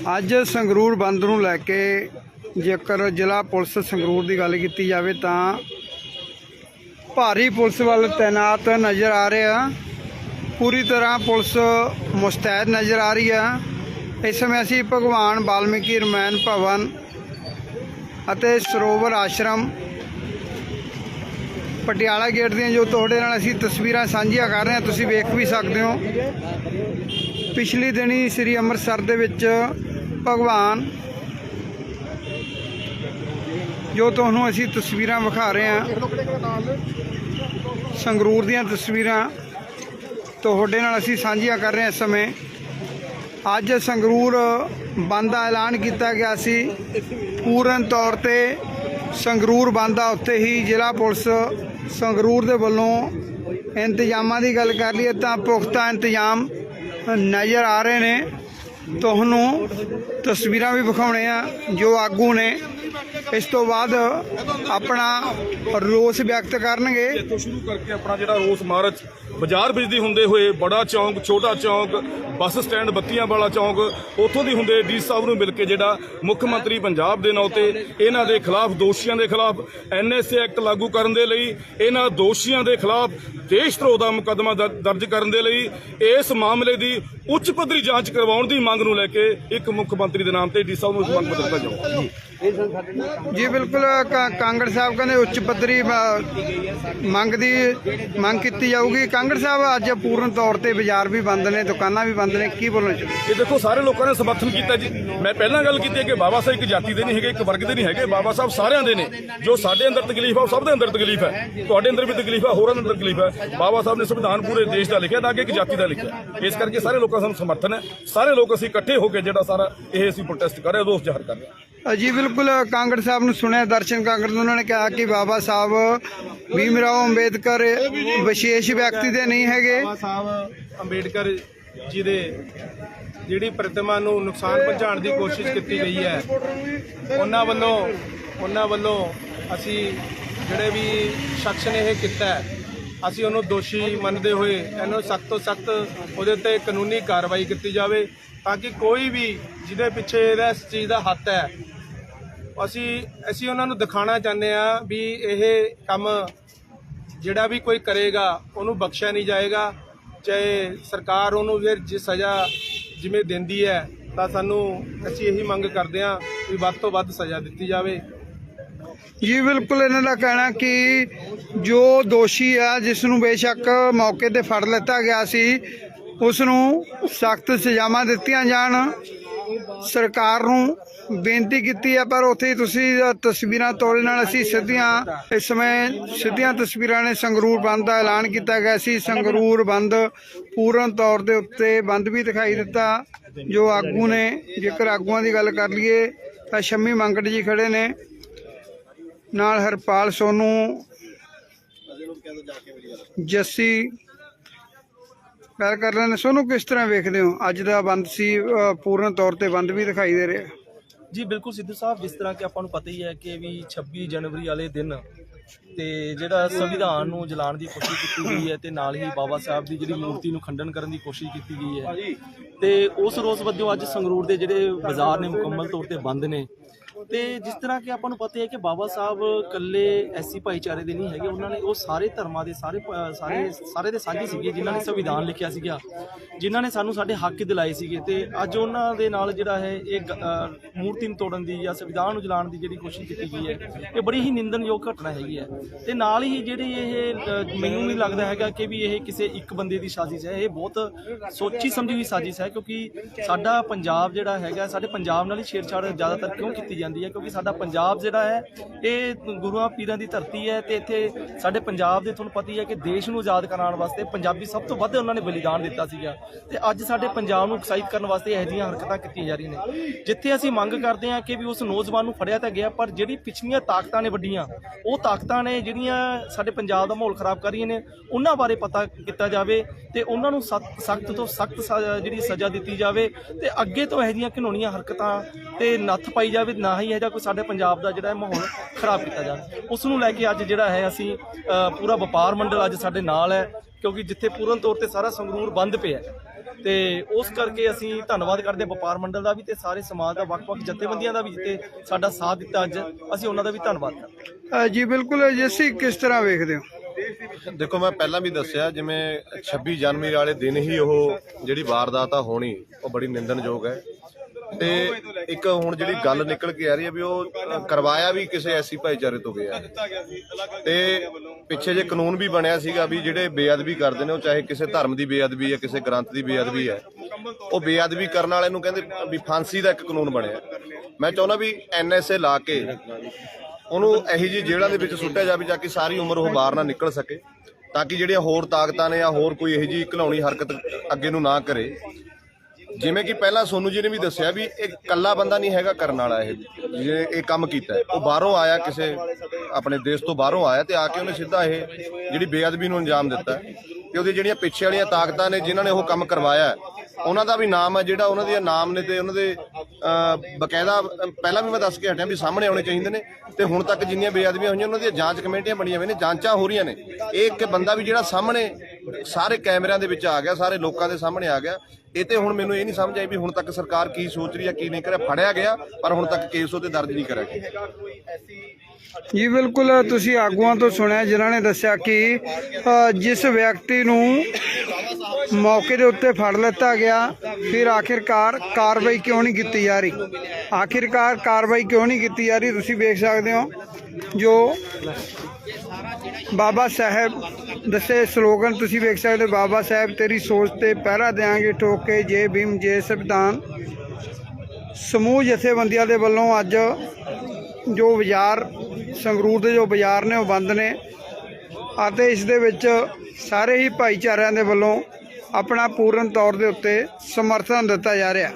ਅੱਜ ਸੰਗਰੂਰ ਬੰਦ ਨੂੰ ਲੈ ਕੇ ਜੇਕਰ ਜ਼ਿਲ੍ਹਾ ਪੁਲਿਸ ਸੰਗਰੂਰ ਦੀ ਗੱਲ ਕੀਤੀ ਜਾਵੇ ਤਾਂ ਭਾਰੀ ਪੁਲਿਸ ਵੱਲ ਤਾਇਨਾਤ ਨਜ਼ਰ ਆ ਰਿਹਾ। ਪੂਰੀ ਤਰ੍ਹਾਂ ਪੁਲਿਸ ਮੁਸਤੈਦ ਨਜ਼ਰ ਆ ਰਹੀ ਆ। ਇਸ ਸਮੇਂ ਅਸੀਂ ਭਗਵਾਨ ਵਾਲਮੀਕੀ ਰਮਾਇਣ ਭਵਨ ਅਤੇ ਸਰੋਵਰ ਆਸ਼ਰਮ ਪਟਿਆਲਾ ਗੇਟ ਦੀਆਂ ਜੋ ਤੁਹਾਡੇ ਨਾਲ ਅਸੀਂ ਤਸਵੀਰਾਂ ਸਾਂਝੀਆਂ ਕਰ ਰਹੇ ਹਾਂ, ਤੁਸੀਂ ਵੇਖ ਵੀ ਸਕਦੇ ਹੋ। ਪਿਛਲੀ ਦਿਨੀ ਸ੍ਰੀ ਅੰਮ੍ਰਿਤਸਰ ਦੇ ਵਿੱਚ ਭਗਵਾਨ ਜੋ ਤੁਹਾਨੂੰ ਅਸੀਂ ਤਸਵੀਰਾਂ ਵਿਖਾ ਰਹੇ ਹਾਂ ਸੰਗਰੂਰ ਦੀਆਂ ਤਸਵੀਰਾਂ ਤੁਹਾਡੇ ਨਾਲ ਅਸੀਂ ਸਾਂਝੀਆਂ ਕਰ ਰਹੇ ਹਾਂ ਇਸ ਸਮੇਂ। ਅੱਜ ਸੰਗਰੂਰ ਬੰਦ ਦਾ ਐਲਾਨ ਕੀਤਾ ਗਿਆ ਸੀ। ਪੂਰਨ ਤੌਰ ਤੇ ਸੰਗਰੂਰ ਬੰਦ ਦਾ ਉੱਤੇ ਹੀ ਜ਼ਿਲ੍ਹਾ ਪੁਲਿਸ ਸੰਗਰੂਰ ਦੇ ਵੱਲੋਂ ਇੰਤਜ਼ਾਮਾਂ ਦੀ ਗੱਲ ਕਰ ਲਈਏ ਤਾਂ ਪੁਖਤਾ ਇੰਤਜ਼ਾਮ ਨਜ਼ਰ ਆ ਰਹੇ ਨੇ। ਤੁਹਾਨੂੰ ਤਸਵੀਰਾਂ ਵੀ ਵਿਖਾਉਣੇ ਆ, ਜੋ ਆਗੂ ਨੇ। ਇਸ ਤੋਂ ਬਾਅਦ ਆਪਣਾ ਰੋਸ ਵਿਅਕਤ ਕਰਨਗੇ। ਇੱਥੋਂ ਸ਼ੁਰੂ ਕਰਕੇ ਆਪਣਾ ਜਿਹੜਾ ਰੋਸ ਮਾਰਚ, ਬਾਜ਼ਾਰ ਵਿੱਚ ਹੁੰਦੇ ਹੋਏ ਬੜਾ ਚੌਂਕ, ਛੋਟਾ ਚੌਂਕ, ਬੱਸ ਸਟੈਂਡ, ਬੱਤੀਆਂ ਵਾਲਾ ਚੌਂਕ, ਉੱਥੋਂ ਦੀ ਹੁੰਦੇ ਡੀ ਸਾਹਿਬ ਨੂੰ ਮਿਲ ਕੇ ਜਿਹੜਾ ਮੁੱਖ ਮੰਤਰੀ ਪੰਜਾਬ ਦੇ ਨਾਂ ਤੇ ਇਹਨਾਂ ਦੇ ਖਿਲਾਫ, ਦੋਸ਼ੀਆਂ ਦੇ ਖਿਲਾਫ ਐਨਐਸਏ ਐਕਟ ਲਾਗੂ ਕਰਨ ਦੇ ਲਈ, ਇਹਨਾਂ ਦੋਸ਼ੀਆਂ ਦੇ ਖਿਲਾਫ ਦੇਸ਼ ਧਰੋਹ ਦਾ ਮੁਕੱਦਮਾ ਦਰ- ਦਰਜ ਕਰਨ ਦੇ ਲਈ, ਇਸ ਮਾਮਲੇ ਦੀ ਉੱਚ ਪੱਧਰੀ ਜਾਂਚ ਕਰਵਾਉਣ ਦੀ ਮੰਗ ਨੂੰ ਲੈ ਕੇ ਇੱਕ ਮੁੱਖ ਮੰਤਰੀ ਦੇ ਨਾਮ ਤੇ ਡੀ ਸਾਹਿਬ ਨੂੰ ਇਸ ਮੰਗ ਪੱਤਰ ਭੇਜੋ ਜੀ। ਬਿਲਕੁਲ ਕਾ- ਕਾਂਗੜ ਸਾਹਿਬ ਕਹਿੰਦੇ ਉੱਚ ਪੱਧਰੀ ਮ- ਮੰਗ ਦੀ ਮੰਗ ਕੀਤੀ ਜਾਊਗੀ। ਕਾਂਗੜ ਸਾਹਿਬ ਅੱਜ ਪੂਰਨ ਤੌਰ ਤੇ ਬਾਜ਼ਾਰ ਵੀ ਬੰਦ ਨੇ ਦੁਕਾਨਾਂ ਵੀ ਬੰਦ ਨੇ ਕੀ ਬੋਲਣਾ ਚਾਹੁੰਦੇ ਇਹ ਦੇਖੋ ਸਾਰੇ ਲੋਕਾਂ ਨੇ ਸਮਰਥਨ ਕੀਤਾ ਜੀ। ਮੈਂ ਪਹਿਲਾਂ ਗੱਲ ਕੀਤੀ ਹੈ ਕਿ ਬਾਬਾ ਸਾਹਿਬ ਇੱਕ ਜਾਤੀ ਦੇ ਨਹੀਂ ਹੈਗੇ ਇੱਕ ਵਰਗ ਦੇ ਨਹੀਂ ਹੈਗੇ ਬਾਬਾ ਸਾਹਿਬ ਸਾਰਿਆਂ ਦੇ ਨੇ। ਜੋ ਸਾਡੇ ਅੰਦਰ ਤਕਲੀਫ ਆ ਉਹ ਸਭ ਦੇ ਅੰਦਰ ਤਕਲੀਫ ਹੈ। ਤੁਹਾਡੇ ਅੰਦਰ ਵੀ ਤਕਲੀਫ ਹੈ ਹੋਰਾਂ ਦੇ ਅੰਦਰ ਤਕਲੀਫ ਹੈ। ਬਾਬਾ ਸਾਹਿਬ ਨੇ ਸੰਵਿਧਾਨ ਪੂਰੇ ਦੇਸ਼ ਦਾ ਲਿਖਿਆ ਤਾਂ ਕਿ ਇੱਕ ਜਾਤੀ ਦਾ ਲਿਖਿਆ। ਇਸ ਕਰਕੇ ਸਾਰੇ ਲੋਕਾਂ ਦਾ ਸਾਨੂੰ ਸਮਰਥਨ ਹੈ। ਸਾਰੇ ਲੋਕ ਅਸੀਂ ਇਕੱਠੇ ਹੋ ਕੇ ਜਿਹੜਾ ਸਾਰਾ ਇਹ ਅਸੀਂ ਪ੍ਰੋਟੈਸਟ ਕਰ ਰਹੇ ਹਾਂ ਰੋਸ ਜ਼ਾਹਰ ਕਰ ਰਹੇ ਹਾਂ। ਜੀ ਬਿਲਕੁਲ ਕਾਂਗੜ ਸਾਹਿਬ ਨੂੰ ਸੁਣਿਆ ਦਰਸ਼ਨ ਕਾਂਗੜ ਨੂੰ ਉਹਨਾਂ ਨੇ ਕਿਹਾ ਕਿ ਬਾਬਾ ਸਾਹਿਬ ਭੀਮ ਰਾਓ ਅੰਬੇਦਕਰ ਵਿਸ਼ੇਸ਼ ਵਿਅਕਤੀ ਦੇ ਨਹੀਂ ਹੈਗੇ। ਬਾਬਾ ਸਾਹਿਬ ਅੰਬੇਡਕਰ ਜੀ ਦੇ ਜਿਹੜੀ ਪ੍ਰਤਿਮਾ ਨੂੰ ਨੁਕਸਾਨ ਪਹੁੰਚਾਉਣ ਦੀ ਕੋਸ਼ਿਸ਼ ਕੀਤੀ ਗਈ ਹੈ ਉਹਨਾਂ ਵੱਲੋਂ ਉਹਨਾਂ ਵੱਲੋਂ ਅਸੀਂ ਜਿਹੜੇ ਵੀ ਸ਼ਖਸ ਨੇ ਇਹ ਕੀਤਾ ਹੈ, ਅਸੀਂ ਉਹਨੂੰ ਦੋਸ਼ੀ ਮੰਨਦੇ ਹੋਏ ਇਹਨੂੰ ਸਖਤ ਤੋਂ ਸਖਤ ਉਹਦੇ ਉੱਤੇ ਕਾਨੂੰਨੀ ਕਾਰਵਾਈ ਕੀਤੀ ਜਾਵੇ ਤਾਂ ਕਿ ਕੋਈ ਵੀ ਜਿਹਦੇ ਪਿੱਛੇ ਇਹਦਾ ਇਸ ਚੀਜ਼ ਦਾ ਹੱਥ ਹੈ। ਅਸੀਂ ਅਸੀਂ ਉਹਨਾਂ ਨੂੰ ਦਿਖਾਣਾ ਚਾਹੁੰਦੇ ਆ ਵੀ ਇਹ ਕੰਮ ਜਿਹੜਾ ਵੀ ਕੋਈ ਕਰੇਗਾ, ਉਹਨੂੰ ਬਖਸ਼ਿਆ ਨਹੀਂ ਜਾਏਗਾ। ਚਾਹੇ ਸਰਕਾਰ ਉਹਨੂੰ ਫਿਰ ਜੇ ਸਜ਼ਾ ਜਿਵੇਂ ਦਿੰਦੀ ਹੈ, ਤਾਂ ਸਾਨੂੰ ਅਸੀਂ ਇਹੀ ਮੰਗ ਕਰਦੇ ਹਾਂ ਵੀ ਵੱਧ ਤੋਂ ਵੱਧ ਸਜ਼ਾ ਦਿੱਤੀ ਜਾਵੇ। ਜੀ, ਬਿਲਕੁਲ ਇਹਨਾਂ ਦਾ ਕਹਿਣਾ ਕਿ ਜੋ ਦੋਸ਼ੀ ਆ, ਜਿਸ ਨੂੰ ਬੇਸ਼ੱਕ ਮੌਕੇ ਤੇ ਫੜ ਲਿੱਤਾ ਗਿਆ ਸੀ, ਉਸ ਨੂੰ ਸਖਤ ਸਜ਼ਾਵਾਂ ਦਿੱਤੀਆਂ ਜਾਣ। ਸਰਕਾਰ ਨੂੰ ਬੇਨਤੀ ਕੀਤੀ ਹੈ ਪਰ ਉੱਥੇ ਤੁਸੀਂ ਤਸਵੀਰਾਂ ਤੋੜੇ ਨਾਲ ਅਸੀਂ ਸਿੱਧੀਆਂ ਇਸ ਸਮੇਂ ਸਿੱਧੀਆਂ ਤਸਵੀਰਾਂ ਨੇ ਸੰਗਰੂਰ ਬੰਦ ਦਾ ਐਲਾਨ ਕੀਤਾ ਗਿਆ ਸੀ। ਸੰਗਰੂਰ ਬੰਦ ਪੂਰਨ ਤੌਰ ਦੇ ਉੱਤੇ ਬੰਦ ਵੀ ਦਿਖਾਈ ਦਿੱਤਾ। ਜੋ ਆਗੂ ਨੇ, ਜੇਕਰ ਆਗੂਆਂ ਦੀ ਗੱਲ ਕਰ ਲਈਏ, ਤਾਂ ਸ਼ੰਮੀ ਮੰਗੜ ਜੀ ਖੜੇ ਨੇ। ਨਾਲ ਹਰਪਾਲ ਸੋਨੂ, ਜੱਸੀ, ਗੱਲ ਕਰ ਰਹੇ ਨੇ ਸੋਨੂੰ, ਕਿਸ ਤਰ੍ਹਾਂ ਵੇਖਦੇ ਹੋ? ਅੱਜ ਦਾ ਬੰਦ ਸੀ ਪੂਰਨ ਤੌਰ ਤੇ ਬੰਦ ਵੀ ਦਿਖਾਈ ਦੇ ਰਿਹਾ। ਜੀ, ਬਿਲਕੁਲ ਸਿੱਧੂ ਸਾਹਿਬ, ਜਿਸ ਤਰ੍ਹਾਂ ਕਿ ਆਪਾਂ ਨੂੰ ਪਤਾ ਹੀ ਹੈ ਕਿ ਵੀ 26 ਜਨਵਰੀ ਵਾਲੇ ਦਿਨ ਤੇ ਜਿਹੜਾ ਸੰਵਿਧਾਨ ਨੂੰ ਜਲਾਉਣ ਦੀ ਕੋਸ਼ਿਸ਼ ਕੀਤੀ ਗਈ ਹੈ ਤੇ ਨਾਲ ਹੀ ਬਾਬਾ ਸਾਹਿਬ ਦੀ ਜਿਹੜੀ ਮੂਰਤੀ ਨੂੰ ਖੰਡਨ ਕਰਨ ਦੀ ਕੋਸ਼ਿਸ਼ ਕੀਤੀ ਗਈ ਹੈ ਤੇ ਉਸ ਰੋਸ ਵਜੋਂ ਅੱਜ ਸੰਗਰੂਰ ਦੇ ਜਿਹੜੇ ਬਾਜ਼ਾਰ ਨੇ ਮੁਕੰਮਲ ਤੌਰ ਤੇ ਬੰਦ ਨੇ। ਤੇ ਜਿਸ ਤਰ੍ਹਾਂ ਕਿ ਆਪਾਂ ਨੂੰ ਪਤਾ ਹੈ ਕਿ ਬਾਬਾ ਸਾਹਿਬ ਇਕੱਲੇ ਐਸੀ ਭਾਈਚਾਰੇ ਦੇ ਨਹੀਂ ਹੈਗੇ, ਉਹਨਾਂ ਨੇ ਉਹ ਸਾਰੇ ਧਰਮਾਂ ਦੇ ਸਾਰੇ ਪ- ਸਾਰੇ ਸਾਰੇ ਦੇ ਸਾਂਝੇ ਸੀਗੇ, ਜਿਨ੍ਹਾਂ ਨੇ ਸੰਵਿਧਾਨ ਲਿਖਿਆ ਸੀਗਾ, ਜਿਨ੍ਹਾਂ ਨੇ ਸਾਨੂੰ ਸਾਡੇ ਹੱਕ ਦਿਲਾਏ ਸੀਗੇ ਤੇ ਅੱਜ ਉਹਨਾਂ ਦੇ ਨਾਲ ਜਿਹੜਾ ਹੈ ਇਹ ਗ- ਮੂਰਤੀ ਨੂੰ ਤੋੜਨ ਦੀ ਜਾਂ ਸੰਵਿਧਾਨ ਨੂੰ ਜਲਾਉਣ ਦੀ ਜਿਹੜੀ ਕੋਸ਼ਿਸ਼ ਕੀਤੀ ਗਈ ਹੈ, ਇਹ ਬੜੀ ਹੀ ਨਿੰਦਣਯੋਗ ਘਟਨਾ ਹੈਗੀ ਹੈ। ਤੇ ਨਾਲ ਹੀ ਜਿਹੜੀ ਇਹ ਮੈਨੂੰ ਨਹੀਂ ਲੱਗਦਾ ਹੈਗਾ ਕਿ ਵੀ ਇਹ ਕਿਸੇ ਇੱਕ ਬੰਦੇ ਦੀ ਸਾਜ਼ਿਸ਼ ਹੈ, ਇਹ ਬਹੁਤ ਸੋਚੀ ਸਮਝੀ ਹੋਈ ਸਾਜ਼ਿਸ਼ ਹੈ, ਕਿਉਂਕਿ ਸਾਡਾ ਪੰਜਾਬ ਜਿਹੜਾ ਹੈਗਾ, ਸਾਡੇ ਪੰਜਾਬ ਨਾਲ ਹੀ ਛੇੜਛਾੜ ਜ਼ਿਆਦਾਤਰ ਕਿਉਂ ਕੀਤੀ ਜਾਂਦੀ ਹੈ ਕਿਉਂਕਿ ਸਾਡਾ ਪੰਜਾਬ ਜਿਹੜਾ ਹੈ, ਇਹ ਗੁਰੂਆਂ ਪੀਰਾਂ ਦੀ ਧਰਤੀ ਹੈ ਤੇ ਇੱਥੇ ਸਾਡੇ ਪੰਜਾਬ ਦੇ ਤੁਹਾਨੂੰ ਪਤਾ ਹੀ ਹੈ ਕਿ ਦੇਸ਼ ਨੂੰ ਆਜ਼ਾਦ ਕਰਾਉਣ ਵਾਸਤੇ ਪੰਜਾਬੀ ਸਭ ਤੋਂ ਵੱਧ ਉਹਨਾਂ ਨੇ ਬਲੀਦਾਨ ਦਿੱਤਾ ਸੀਗਾ ਤੇ ਅੱਜ ਸਾਡੇ ਪੰਜਾਬ ਨੂੰ ਉਕਸਾਹਿਤ ਕਰਨ ਵਾਸਤੇ ਇਹੋ ਜਿਹੀਆਂ ਹਰਕਤਾਂ ਕੀਤੀਆਂ ਜਾ ਰਹੀਆਂ ਨੇ। ਜਿੱਥੇ ਅਸੀਂ ਮੰਗ ਕਰਦੇ ਹਾਂ ਕਿ ਵੀ ਉਸ ਨੌਜਵਾਨ ਨੂੰ ਫੜਿਆ ਤਾਂ ਗਿਆ, ਪਰ ਜਿਹੜੀ ਪਿਛਲੀਆਂ ਤਾਕਤਾਂ ਨੇ ਵੱਡੀਆਂ, ਉਹ ਤਾਕਤਾਂ ਨੇ ਜਿਹੜੀਆਂ ਸਾਡੇ ਪੰਜਾਬ ਦਾ ਮਾਹੌਲ ਖਰਾਬ ਕਰ ਰਹੀਆਂ ਨੇ, ਉਹਨਾਂ ਬਾਰੇ ਪਤਾ ਕੀਤਾ ਜਾਵੇ ਤੇ ਉਹਨਾਂ ਨੂੰ ਸਖਤ ਤੋਂ ਸਖਤ ਜਿਹੜੀ ਸਜ਼ਾ ਦਿੱਤੀ ਜਾਵੇ ਤੇ ਅੱਗੇ ਤੋਂ ਇਹੋ ਜਿਹੀਆਂ ਘਿਨੌਣੀਆਂ ਹਰਕਤਾਂ ਤੇ ਨੱਥ ਪਾਈ ਜਾਵੇ, ਨਾ ਹੀ ਇਹੋ ਜਿਹਾ ਕੋਈ ਸਾਡੇ ਪੰਜਾਬ ਦਾ ਜਿਹੜਾ ਹੈ ਮਾਹੌਲ ਖਰਾਬ ਕੀਤਾ ਜਾਵੇ ਉਸ ਨੂੰ ਲੈ ਕੇ ਅੱਜ ਜਿਹੜਾ ਹੈ ਅਸੀਂ ਪੂਰਾ ਵਪਾਰ ਮੰਡਲ ਅੱਜ ਸਾਡੇ ਨਾਲ ਹੈ ਕਿਉਂਕਿ ਜਿੱਥੇ ਪੂਰਨ ਤੌਰ ਤੇ ਸਾਰਾ ਸੰਗਰੂਰ ਬੰਦ ਪਿਆ ਹੈ। ਤੇ ਉਸ ਕਰਕੇ ਅਸੀਂ ਧੰਨਵਾਦ ਕਰਦੇ ਹਾਂ ਵਪਾਰ ਮੰਡਲ ਦਾ ਵੀ ਤੇ ਸਾਰੇ ਸਮਾਜ ਦਾ ਵੱਖ-ਵੱਖ ਜਥੇਬੰਦੀਆਂ ਦਾ ਵੀ ਤੇ ਸਾਡਾ ਸਾਥ ਦਿੱਤਾ ਅੱਜ ਅਸੀਂ ਉਹਨਾਂ ਦਾ ਵੀ ਧੰਨਵਾਦ ਕਰਦੇ ਹਾਂ। ਜੀ ਬਿਲਕੁਲ ਜੱਸੀ ਕਿਸ ਤਰ੍ਹਾਂ ਵੇਖਦੇ ਹੋ? ਦੇਖੋ ਮੈਂ ਪਹਿਲਾਂ ਵੀ ਦੱਸਿਆ ਜਿਵੇਂ 26 ਜਨਵਰੀ ਵਾਲੇ ਦਿਨ ਹੀ ਉਹ ਜਿਹੜੀ ਵਾਰਦਾਤ ਆ ਹੋਣੀ ਉਹ ਬੜੀ ਨਿੰਦਣਯੋਗ ਹੈ। ਤੇ ਇੱਕ ਹੁਣ ਜਿਹੜੀ ਗੱਲ ਨਿਕਲ ਕੇ ਆ ਰਹੀ ਹੈ ਵੀ ਉਹ ਕਰਵਾਇਆ ਵੀ ਕਿਸੇ ਐਸੀ ਭਾਈਚਾਰੇ ਤੋਂ ਗਿਆ ਤੇ ਪਿੱਛੇ ਜੇ ਕਾਨੂੰਨ ਵੀ ਬਣਿਆ ਸੀਗਾ ਵੀ ਜਿਹੜੇ ਬੇਅਦਬੀ ਕਰਦੇ ਨੇ, ਉਹ ਚਾਹੇ ਕਿਸੇ ਧਰਮ ਦੀ ਬੇਅਦਬੀ ਹੈ, ਕਿਸੇ ਗ੍ਰੰਥ ਦੀ ਬੇਅਦਬੀ ਹੈ, ਉਹ ਬੇਅਦਬੀ ਕਰਨ ਵਾਲੇ ਨੂੰ ਕਹਿੰਦੇ ਵੀ ਫਾਂਸੀ ਦਾ ਇੱਕ ਕਾਨੂੰਨ ਬਣਿਆ ਮੈਂ ਚਾਹੁੰਦਾ ਵੀ ਐਨਐਸਏ ਲਾ ਕੇ ਉਹਨੂੰ ਇਹੀ ਜੀ ਜੇਲ੍ਹਾਂ ਦੇ ਵਿੱਚ ਸੁੱਟਿਆ ਜਾਵੇ ਜਾ ਕਿ ਸਾਰੀ ਉਮਰ ਉਹ ਬਾਹਰ ਨਾ ਨਿਕਲ ਸਕੇ, ਤਾਂ ਕਿ ਜਿਹੜੀਆਂ ਹੋਰ ਤਾਕਤਾਂ ਨੇ ਜਾਂ ਹੋਰ ਕੋਈ ਇਹੋ ਜੀ ਘਲਾਉਣੀ ਹਰਕਤ ਅੱਗੇ ਨੂੰ ਨਾ ਕਰੇ। ਜਿਵੇਂ ਕਿ ਪਹਿਲਾਂ ਸੋਨੂ ਜੀ ਨੇ ਵੀ ਦੱਸਿਆ ਵੀ ਇਹ ਇਕੱਲਾ ਬੰਦਾ ਨਹੀਂ ਹੈਗਾ ਕਰਨ ਵਾਲਾ ਇਹ ਜਿਹਨੇ ਇਹ ਕੰਮ ਕੀਤਾ ਹੈ। ਉਹ ਬਾਹਰੋਂ ਆਇਆ ਕਿਸੇ ਆਪਣੇ ਦੇਸ਼ ਤੋਂ ਬਾਹਰੋਂ ਆਇਆ ਤੇ ਆ ਕੇ ਉਹਨੇ ਸਿੱਧਾ ਇਹ ਜਿਹੜੀ ਬੇਅਦਬੀ ਨੂੰ ਅੰਜਾਮ ਦਿੱਤਾ ਹੈ। ਤੇ ਉਹਦੀ ਜਿਹੜੀਆਂ ਪਿੱਛੇ ਵਾਲੀਆਂ ਤਾਕਤਾਂ ਨੇ ਜਿਨ੍ਹਾਂ ਨੇ ਉਹ ਕੰਮ ਕਰਵਾਇਆ ਹੈ, ਉਹਨਾਂ ਦਾ ਵੀ ਨਾਮ ਹੈ ਜਿਹੜਾ ਉਹਨਾਂ ਦੇ ਨਾਮ ਨੇ ਤੇ ਉਹਨਾਂ ਦੇ ਅਹ, ਬਕਾਇਦਾ ਅਹ, ਪਹਿਲਾਂ ਵੀ ਮੈਂ ਦੱਸ ਕੇ ਹਟਿਆ ਵੀ ਸਾਹਮਣੇ ਆਉਣੇ ਚਾਹੀਦੇ ਨੇ ਤੇ ਹੁਣ ਤੱਕ ਜਿੰਨੀਆਂ ਬੇਅਦਬੀਆਂ ਹੋਈਆਂ ਉਹਨਾਂ ਦੀਆਂ ਜਾਂਚ ਕਮੇਟੀਆਂ ਬਣੀਆਂ ਹੋਈਆਂ ਨੇ ਜਾਂਚਾਂ ਹੋ ਰਹੀਆਂ ਨੇ ਇਹ ਇੱਕ ਬੰਦਾ ਵੀ ਜਿਹੜਾ ਸਾਹਮਣੇ ਸਾਰੇ ਕੈਮਰਿਆਂ ਦੇ ਵਿੱਚ ਆ ਗਿਆ, ਸਾਰੇ ਲੋਕਾਂ ਦੇ ਸਾਹਮਣੇ ਆ ਗਿਆ। ਇਹ ਤੇ ਹੁਣ ਮੈਨੂੰ ਇਹ ਨਹੀਂ ਸਮਝ ਆਈ ਵੀ ਹੁਣ ਤੱਕ ਸਰਕਾਰ ਕੀ ਸੋਚ ਰਹੀ ਹੈ ਕੀ ਨਹੀਂ ਕਰਿਆ। ਫੜਿਆ ਗਿਆ, ਪਰ ਹੁਣ ਤੱਕ ਕੇਸ ਉਹਤੇ ਦਰਜ ਨਹੀਂ ਕਰਿਆ ਗਿਆ। ਜੀ, ਬਿਲਕੁਲ ਤੁਸੀਂ ਆਗੂਆਂ ਤੋਂ ਸੁਣਿਆ, ਜਿਨ੍ਹਾਂ ਨੇ ਦੱਸਿਆ ਕਿ ਜਿਸ ਵਿਅਕਤੀ ਨੂੰ ਮੌਕੇ ਦੇ ਉੱਤੇ ਫੜ ਲਿੱਤਾ ਗਿਆ, ਫਿਰ ਆਖਿਰਕਾਰ ਕਾਰਵਾਈ ਕਿਉਂ ਨਹੀਂ ਕੀਤੀ ਜਾ ਰਹੀ? ਆਖਿਰਕਾਰ ਕਾਰਵਾਈ ਕਿਉਂ ਨਹੀਂ ਕੀਤੀ ਜਾ ਰਹੀ? ਤੁਸੀਂ ਵੇਖ ਸਕਦੇ ਹੋ। ਜੋ ਬਾਬਾ ਸਾਹਿਬ ਦੱਸੇ ਸਲੋਗਨ ਤੁਸੀਂ ਵੇਖ ਸਕਦੇ ਹੋ, ਬਾਬਾ ਸਾਹਿਬ ਤੇਰੀ ਸੋਚ ਤੇ ਪਹਿਰਾ ਦੇਾਂਗੇ ਠੋਕ ਕੇ ਜੇ ਭੀਮ, ਜੇ ਸੰਵਿਧਾਨ। ਸਮੂਹ ਜਥੇਬੰਦੀਆਂ ਦੇ ਵੱਲੋਂ ਅੱਜ ਜੋ ਬਾਜ਼ਾਰ, ਸੰਗਰੂਰ ਦੇ ਜੋ ਬਾਜ਼ਾਰ ਨੇ ਉਹ ਬੰਦ ਨੇ ਅਤੇ ਇਸ ਦੇ ਵਿੱਚ ਸਾਰੇ ਹੀ ਭਾਈਚਾਰਿਆਂ ਦੇ ਵੱਲੋਂ ਆਪਣਾ ਪੂਰਨ ਤੌਰ ਦੇ ਉੱਤੇ ਸਮਰਥਨ ਦਿੱਤਾ ਜਾ ਰਿਹਾ।